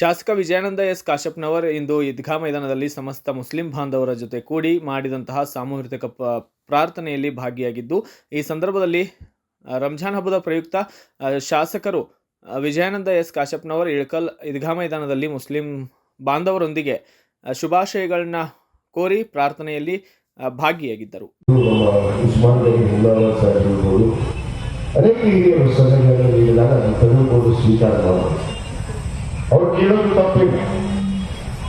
ಶಾಸಕ ವಿಜಯಾನಂದ ಎಸ್ ಕಾಶ್ಯಪ್ನವರ್ ಇಂದು ಈದ್ಗಾ ಮೈದಾನದಲ್ಲಿ ಸಮಸ್ತ ಮುಸ್ಲಿಂ ಬಾಂಧವರ ಜೊತೆ ಕೂಡಿ ಮಾಡಿದಂತಹ ಸಾಮೂಹಿಕ ಪ್ರಾರ್ಥನೆಯಲ್ಲಿ ಭಾಗಿಯಾಗಿದ್ದು, ಈ ಸಂದರ್ಭದಲ್ಲಿ ರಂಜಾನ್ ಹಬ್ಬದ ಪ್ರಯುಕ್ತ ಶಾಸಕರು ವಿಜಯಾನಂದ ಎಸ್ ಕಾಶಪ್ನವರ್ ಇಳಕಲ್ ಈದ್ಗಾ ಮೈದಾನದಲ್ಲಿ ಮುಸ್ಲಿಂ ಬಾಂಧವರೊಂದಿಗೆ ಶುಭಾಶಯಗಳನ್ನ ಕೋರಿ ಪ್ರಾರ್ಥನೆಯಲ್ಲಿ ಭಾಗಿಯಾಗಿದ್ದರು. ಅನೇಕ ಅವ್ರು ಕೇಳೋದು ತಪ್ಪಿಲ್ಲ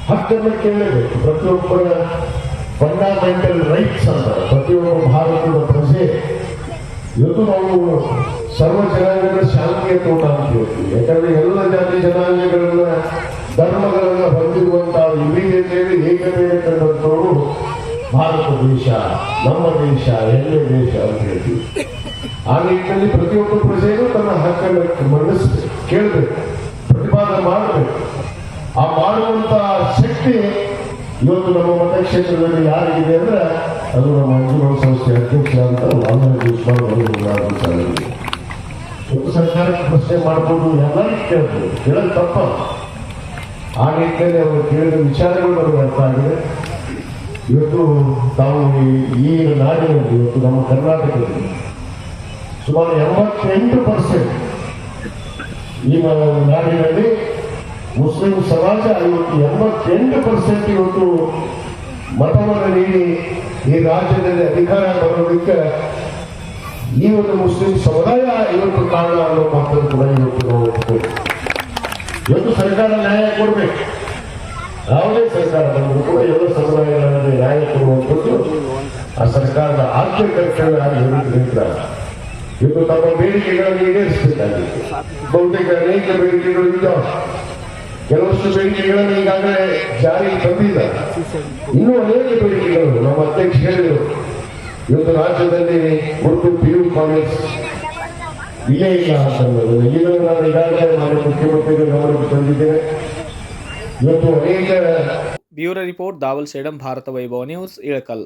ಹಕ್ಕನ್ನು ಕೇಳಬೇಕು. ಪ್ರತಿಯೊಬ್ಬರ ಫಂಡಮೆಂಟಲ್ ರೈಟ್ಸ್ ಅಂತಾರೆ ಪ್ರತಿಯೊಬ್ಬ ಭಾರತದ ಪ್ರಜೆ, ಇವತ್ತು ನಾವು ಸರ್ವ ಜನಾಂಗದ ಶಾಂತಿಯ ತೋಟ ಅಂತ ಹೇಳ್ತೀವಿ. ಯಾಕಂದ್ರೆ ಎಲ್ಲ ಜಾತಿ ಜನಾಂಗಗಳನ್ನ, ಧರ್ಮಗಳನ್ನ ಹೊಂದಿರುವಂತಹ ವಿವಿಧತೆಯಲ್ಲಿ ಏಕತೆಯ ಕಂಡಂತವರು ಭಾರತ ದೇಶ, ನಮ್ಮ ದೇಶ, ಎಲ್ಲ ದೇಶ ಅಂತ ಹೇಳ್ತೀವಿ. ಆ ನಿಟ್ಟಿನಲ್ಲಿ ಪ್ರತಿಯೊಬ್ಬ ಪ್ರಜೆಯೂ ತನ್ನ ಹಕ್ಕನ್ನು ಮಂಡಿಸಬೇಕು ಕೇಳಬೇಕು. ಮಾಡುವಂತ ಶಕ್ತಿ ಇವತ್ತು ನಮ್ಮ ಮತಕ್ಷೇತ್ರದಲ್ಲಿ ಯಾರಿಗಿದೆ ಅಂದ್ರೆ ಅದು ನಮ್ಮ ಅಂಜುಮನ್ ಸಂಸ್ಥೆ ಅಧ್ಯಕ್ಷ ಅಂತ. ಇವತ್ತು ಸರ್ಕಾರಕ್ಕೆ ಪ್ರಶ್ನೆ ಮಾಡ್ಬೋದು ಎಲ್ಲರೂ ಕೇಳ್ಬೋದು ಕೇಳೋದು ತಪ್ಪ ಆ ನಿಟ್ಟಿನಲ್ಲಿ ಅವರು ಕೇಳಿದ ವಿಚಾರಗಳು ನಮಗೆ ಅರ್ಥ ಆಗಿದೆ ಇವತ್ತು ತಾವು ಈ ನಾಡಿನಲ್ಲಿ, ಇವತ್ತು ನಮ್ಮ ಕರ್ನಾಟಕದಲ್ಲಿ ಸುಮಾರು ಎಂಬತ್ತೆಂಟು ಪರ್ಸೆಂಟ್ ಈ ನಾಡಿನಲ್ಲಿ ಮುಸ್ಲಿಂ ಸಮಾಜ ಇವತ್ತು ಎಂಬತ್ತೆಂಟು ಪರ್ಸೆಂಟ್ ಇವತ್ತು ಮತವನ್ನು ನೀಡಿ ಈ ರಾಜ್ಯದಲ್ಲಿ ಅಧಿಕಾರ ಬರೋದಕ್ಕೆ ಈ ಒಂದು ಮುಸ್ಲಿಂ ಸಮುದಾಯ ಇವತ್ತು ಕಾರಣ ಅನ್ನೋ ಮಾತನ್ನು ಕೂಡ ಇವತ್ತು ನಾವು ಇವತ್ತು ಸರ್ಕಾರ ನ್ಯಾಯ ಕೊಡಬೇಕು. ಯಾವುದೇ ಸರ್ಕಾರ ಬಂದರೂ ಕೂಡ ಎಲ್ಲ ಸಮುದಾಯಗಳಲ್ಲಿ ನ್ಯಾಯ ಕೊಡುವಂಥದ್ದು ಆ ಸರ್ಕಾರದ ಆದ್ಯ ಕರ್ತವ್ಯ ಆಗಿ ನಿರ್ಧಾರ ಇವತ್ತು ತಮ್ಮ ಬೇಡಿಕೆಗಳನ್ನು ಈಡೇರಿಸಬೇಕಾಗಿತ್ತು ಬಹುತೇಕ ಅನೇಕ ಬೇಡಿಕೆಗಳು ಇದ್ದಾವೆ. ಕೆಲವಷ್ಟು ಬೇಡಿಕೆಗಳನ್ನು ಈಗಾಗಲೇ ಜಾರಿಗೆ ತಂದಿದ್ದಾರೆ ಇನ್ನೂ ಅನೇಕ ಬೇಡಿಕೆಗಳು ನಮ್ಮ ಅಧ್ಯಕ್ಷ ಹೇಳಿದರು. ಇವತ್ತು ರಾಜ್ಯದಲ್ಲಿ ಒಟ್ಟು ಪಿ ಯು ಕಾಲೇಜ್ ಇಲ್ಲೇ ಇಲ್ಲ ಅಂತ ಅನ್ನೋದು ಈಗಲೂ ನಾನು ಈಗಾಗಲೇ ನಾನು ಮುಖ್ಯಮಂತ್ರಿಗಳ ಗಮನಕ್ಕೆ ತಂದಿದ್ದೇನೆ. ಇವತ್ತು ಅನೇಕ bureau report Daval Sedam Bharat Vaibhav news, Ilkal.